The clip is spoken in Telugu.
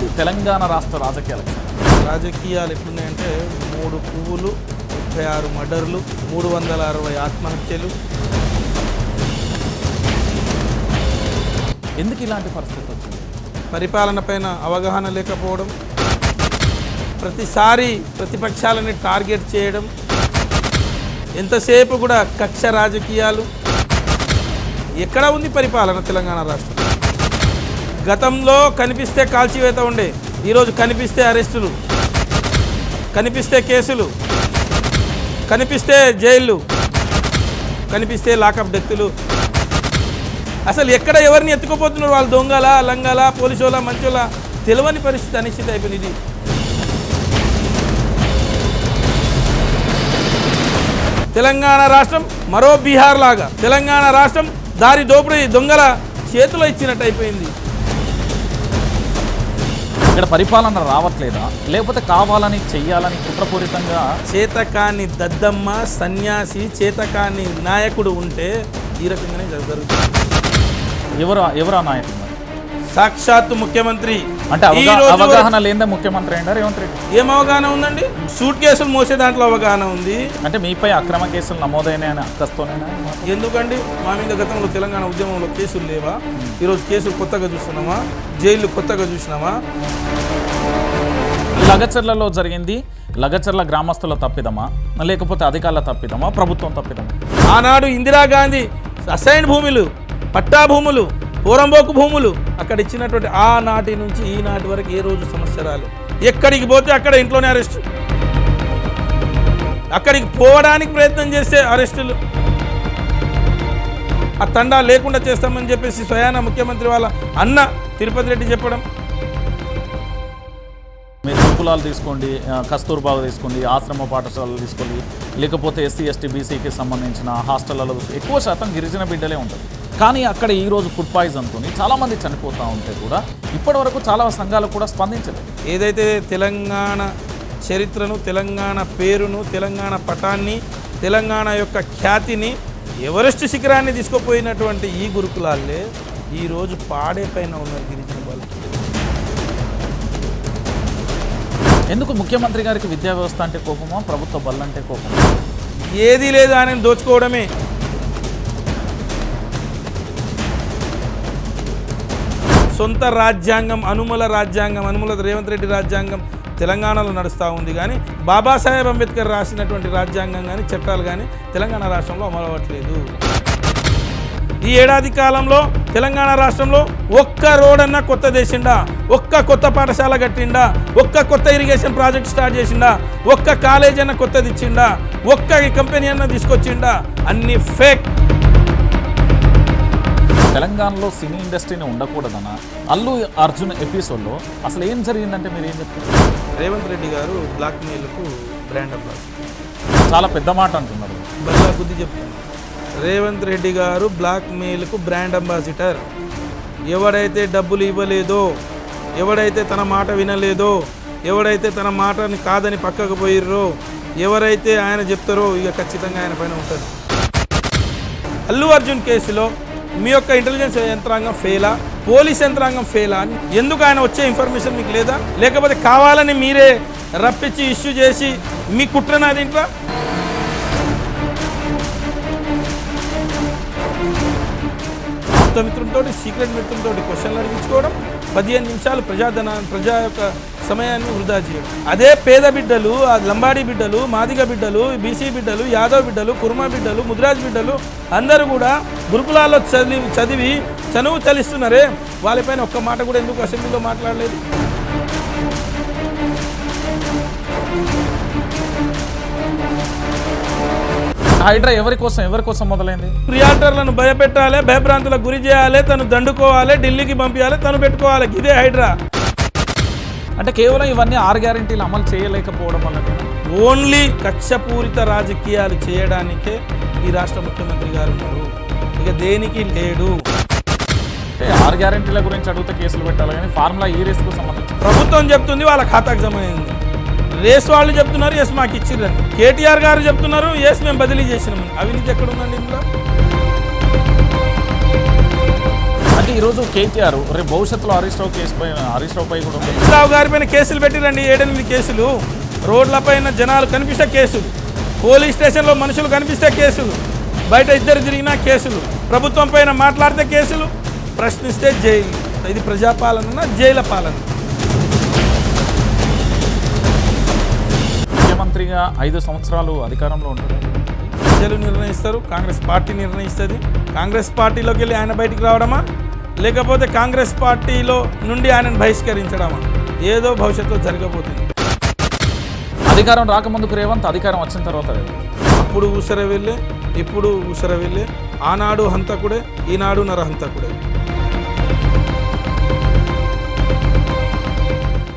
ఉంది తెలంగాణ రాష్ట్ర రాజకీయాలకు రాజకీయాలు ఎట్లున్నాయంటే మూడు పువ్వులు ముప్పై ఆరు మర్డర్లు మూడు వందల అరవై ఆత్మహత్యలు. ఎందుకు ఇలాంటి పరిస్థితి వచ్చింది? పరిపాలన పైన అవగాహన లేకపోవడం ప్రతిసారి ప్రతిపక్షాలని టార్గెట్ చేయడం ఎంతసేపు కూడా కక్ష రాజకీయాలు. ఎక్కడ ఉంది పరిపాలన తెలంగాణ రాష్ట్రం? గతంలో కనిపిస్తే కాల్చివేత ఉండే ఈరోజు కనిపిస్తే అరెస్టులు కనిపిస్తే కేసులు కనిపిస్తే జైళ్ళు కనిపిస్తే లాకప్ డెత్తులు. అసలు ఎక్కడ ఎవరిని ఎత్తుకుపోతున్నారు వాళ్ళు? దొంగల లంగల పోలీసుల మంచోల తెలియని పరిస్థితి అనిశ్చిత అయిపోయింది ఇది. తెలంగాణ రాష్ట్రం మరో బీహార్ లాగా తెలంగాణ రాష్ట్రం దారి దోపిడీ దొంగల చేతిలో ఇచ్చినట్టు అయిపోయింది. ఇక్కడ పరిపాలన రావట్లేదా? లేకపోతే కావాలని చెయ్యాలని కుట్రపూరితంగా చేతకాని దద్దమ్మ సన్యాసి చేతకాని నాయకుడు ఉంటే ఈ రకంగానే జరుగుతుంది. ఎవరు ఎవరు మరి? సాక్షాత్తు ముఖ్యమంత్రి. అంటే అవగాహన లేదే ముఖ్యమంత్రి అయినా రేవంత్ రెడ్డి? ఏం అవగాహన ఉందండి? సూట్ కేసులు మోసే దాంట్లో అవగాహన ఉంది. అంటే మీపై అక్రమ కేసులు నమోదైన అక్కస్తోనేనా ఎందుకండి? మా మీద గతంలో తెలంగాణ ఉద్యమంలో కేసులు లేవా? ఈరోజు కేసులు కొత్తగా చూస్తున్నామా? జైళ్ళు కొత్తగా చూసినామా? లగచర్లలో జరిగింది. లగచర్ల గ్రామస్తుల తప్పిదమా? లేకపోతే అధికారుల తప్పిదమా? ప్రభుత్వం తప్పిదమా? ఆనాడు ఇందిరాగాంధీ అసైన్ భూములు పట్టా భూములు పోరంబోకు భూములు అక్కడ ఇచ్చినటువంటి ఆనాటి నుంచి ఈనాటి వరకు ఏ రోజు సమస్య రాలేదు. ఎక్కడికి పోతే అక్కడ ఇంట్లోనే అరెస్ట్. అక్కడికి పోవడానికి ప్రయత్నం చేస్తే అరెస్టులు. ఆ తండా లేకుండా చేస్తామని చెప్పేసి స్వయాన ముఖ్యమంత్రి వాళ్ళ అన్న తిరుపతి రెడ్డి చెప్పడం. మీరు గురుకులాలు తీసుకోండి ఆ, తీసుకోండి ఆశ్రమ పాఠశాలలు తీసుకోండి లేకపోతే ఎస్సీ ఎస్టీ బీసీకి సంబంధించిన హాస్టళ్ళలో ఎక్కువ శాతం గిరిజన బిడ్డలే ఉంటుంది కానీ అక్కడ ఈరోజు ఫుడ్ ఫుడ్ అనుకుని చాలామంది చనిపోతూ ఉంటే కూడా ఇప్పటివరకు చాలా సంఘాలు కూడా స్పందించలేదు. ఏదైతే తెలంగాణ చరిత్రను తెలంగాణ పేరును తెలంగాణ పటాన్ని తెలంగాణ యొక్క ఖ్యాతిని ఎవరెస్ట్ శిఖరాన్ని తీసుకుపోయినటువంటి ఈ గురుకులాలే ఈరోజు పాడే పైన ఉన్నారు గిరిజన వాళ్ళు ఎందుకు ముఖ్యమంత్రి గారికి విద్యా వ్యవస్థ అంటే కోపమా? ప్రభుత్వ బల్లంటే కోపమా? ఏది లేదు ఆయన దోచుకోవడమే. సొంత రాజ్యాంగం అనుమల రాజ్యాంగం అనుమల రేవంత్ రెడ్డి రాజ్యాంగం తెలంగాణలో నడుస్తూ ఉంది కానీ బాబాసాహెబ్ అంబేద్కర్ రాసినటువంటి రాజ్యాంగం కానీ చట్టాలు కానీ తెలంగాణ రాష్ట్రంలో అమలవట్లేదు ఈ ఏడాది కాలంలో తెలంగాణ రాష్ట్రంలో ఒక్క రోడ్ అన్న కొత్త చేసిండా? ఒక్క కొత్త పాఠశాల కట్టిండా? ఒక్క కొత్త ఇరిగేషన్ ప్రాజెక్ట్ స్టార్ట్ చేసిండా? ఒక్క కాలేజ్ అన్న కొత్తది ఇచ్చిండా ఒక్క కంపెనీ అన్న తీసుకొచ్చిండా? అన్ని ఫేక్ తెలంగాణలో సినీ ఇండస్ట్రీని ఉండకూడదనా అల్లు అర్జున్ ఎపిసోడ్లో అసలు ఏం జరిగిందంటే మీరు ఏం చెప్తారు? రేవంత్ రెడ్డి గారు బ్లాక్ మెయిల్కు బ్రాండ్ అంబాసిడర్. చాలా పెద్ద మాట అంటున్నారు. బుద్ధి చెప్తాను రేవంత్ రెడ్డి గారు బ్లాక్ మెయిల్కు బ్రాండ్ అంబాసిడర్. ఎవడైతే డబ్బులు ఇవ్వలేదో ఎవడైతే తన మాట వినలేదో ఎవడైతే తన మాటని కాదని పక్కకు పోయిర్రో ఎవరైతే ఆయన చెప్తారో ఇక ఖచ్చితంగా ఆయన పైన ఉంటుంది అల్లు అర్జున్ కేసులో మీ యొక్క ఇంటెలిజెన్స్ యంత్రాంగం ఫెయిలా? పోలీస్ యంత్రాంగం ఫెయిలా అని ఎందుకు ఆయన వచ్చే ఇన్ఫర్మేషన్ మీకు లేదా? లేకపోతే కావాలని మీరే రప్పించి ఇష్యూ చేసి మీ కుట్రనా దీంట్లో ఆప్త మిత్రులతో సీక్రెట్ మిత్రులతో క్వశ్చన్లు అడిగించుకోవడం పదిహేను నిమిషాలు ప్రజాధన ప్రజా యొక్క సమయాన్ని వృధా చేయడం. అదే పేద బిడ్డలు ఆ లంబాడీ బిడ్డలు మాదిగ బిడ్డలు బీసీ బిడ్డలు యాదవ్ బిడ్డలు కుర్మా బిడ్డలు ముద్రాజ్ బిడ్డలు అందరూ కూడా గురుకులాల్లో చదివి చదివి చనువు చలిస్తున్నారే వాళ్ళపైన ఒక్క మాట కూడా ఎందుకు అసెంబ్లీలో మాట్లాడలేదు? హైడ్రా ఎవరి కోసం ఎవరి కోసం మొదలైంది? రియాల్టర్లను భయపెట్టాలి భయభ్రాంతులకు గురి చేయాలి తను దండుకోవాలి ఢిల్లీకి పంపించాలి తను పెట్టుకోవాలి. ఇదే హైడ్రా. అంటే కేవలం ఇవన్నీ ఆరు గ్యారెంటీలు అమలు చేయలేకపోవడం వల్ల ఓన్లీ కక్షపూరిత రాజకీయాలు చేయడానికే ఈ రాష్ట్ర ముఖ్యమంత్రి గారు ఉన్నారు. ఇక దేనికి లేడు? అంటే ఆరు గ్యారెంటీల గురించి అడిగితే కేసులు పెట్టాలి కానీ ఫార్ములా ఈ రేస్కు సంబంధించి ప్రభుత్వం చెప్తుంది వాళ్ళ ఖాతాకు జమ అయింది. రేస్ వాళ్ళు చెప్తున్నారు ఎస్ మాకు ఇచ్చిర్రని. కేటీఆర్ గారు చెప్తున్నారు ఎస్ మేము బదిలీ చేసినామని. అవినీతి ఎక్కడ ఉందండి ఇందులో? అంటే ఈరోజు కేటీఆర్ రేపు భవిష్యత్తులో హరీష్ రావు కేసు పై హరీష్ రావు పై కూడా ఉంటుంది రావు గారి పైన కేసులు పెట్టిరండి ఏడెనిమిది కేసులు. రోడ్లపైన జనాలు కనిపిస్తే కేసులు. పోలీస్ స్టేషన్లో మనుషులు కనిపిస్తే కేసులు. బయట ఇద్దరు తిరిగినా కేసులు. ప్రభుత్వం పైన మాట్లాడితే కేసులు. ప్రశ్నిస్తే జైలు. ఇది ప్రజాపాలన జైల పాలన. ముఖ్యమంత్రిగా ఐదు సంవత్సరాలు అధికారంలో ఉంటారు. ప్రజలు నిర్ణయిస్తారు కాంగ్రెస్ పార్టీ నిర్ణయిస్తుంది. కాంగ్రెస్ పార్టీలోకి వెళ్ళి ఆయన బయటికి రావడమా? లేకపోతే కాంగ్రెస్ పార్టీలో నుండి ఆయనను బహిష్కరించడమా? ఏదో భవిష్యత్తులో జరగబోతుంది. అధికారం రాకముందుకు రేవంత్ అధికారం వచ్చిన తర్వాత రేవంత్. అప్పుడు ఊసర వెళ్ళే ఇప్పుడు ఊసర వెళ్ళే ఆనాడు హంతకుడే ఈనాడు నరహంతకుడే.